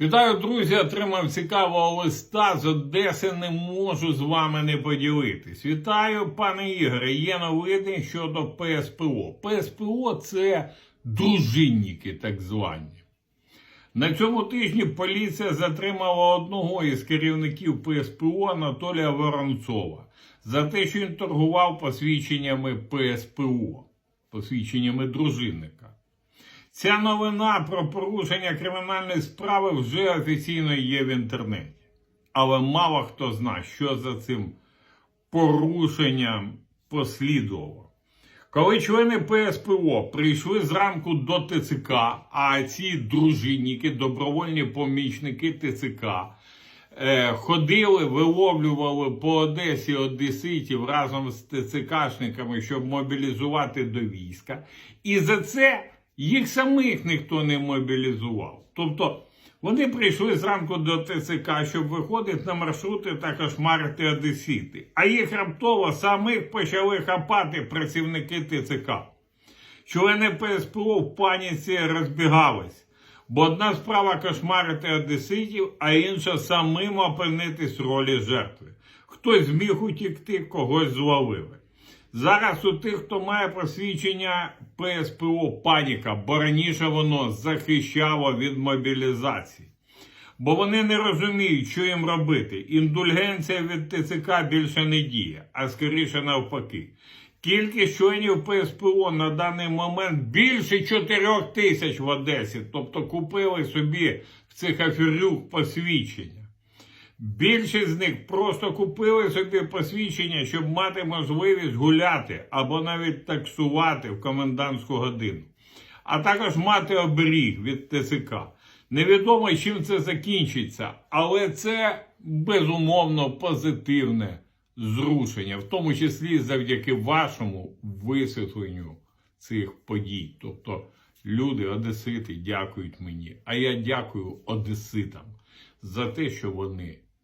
Вітаю, друзі! Отримав цікавого листа з Одеси. Не можу з вами не поділитись. Вітаю, пане Ігоре. Є новини щодо ПСПО. ПСПО це дружинники, так звані. На цьому тижні поліція затримала одного із керівників ПСПО Анатолія Воронцова за те, що він торгував посвідченнями ПСПО, посвідченнями дружинника. Ця новина про порушення кримінальної справи вже офіційно є в інтернеті. Але мало хто знає, що за цим порушенням послідувало. Коли члени ПСПО прийшли зранку до ТЦК, а ці дружинники, добровольні помічники ТЦК, е, ходили, виловлювали по Одесі одеситів разом з ТЦКшниками, щоб мобілізувати до війська. І за це їх самих ніхто не мобілізував. Тобто вони прийшли зранку до ТЦК, щоб виходити на маршрути та кошмарити одесіти. А їх раптово самих почали хапати працівники ТЦК. Члени ПСПО в паніці розбігались. Бо одна справа кошмарити одеситів, а інша самим опинитись в ролі жертви. Хтось зміг утікти, когось зловили. Зараз у тих, хто має посвідчення ПСПО паніка, бо раніше воно захищало від мобілізації. Бо вони не розуміють, що їм робити. Індульгенція від ТЦК більше не діє, а скоріше навпаки. Кількість членів ПСПО на даний момент більше 4 тисяч в Одесі, тобто купили собі в цих аферюк посвідчення. Більшість з них просто купили собі посвідчення, щоб мати можливість гуляти або навіть таксувати в комендантську годину, а також мати оберіг від ТЦК. Невідомо, чим це закінчиться, але це безумовно позитивне зрушення, в тому числі завдяки вашому висвітленню цих подій. Тобто люди, одесити, дякують мені, а я дякую одеситам за те, що вони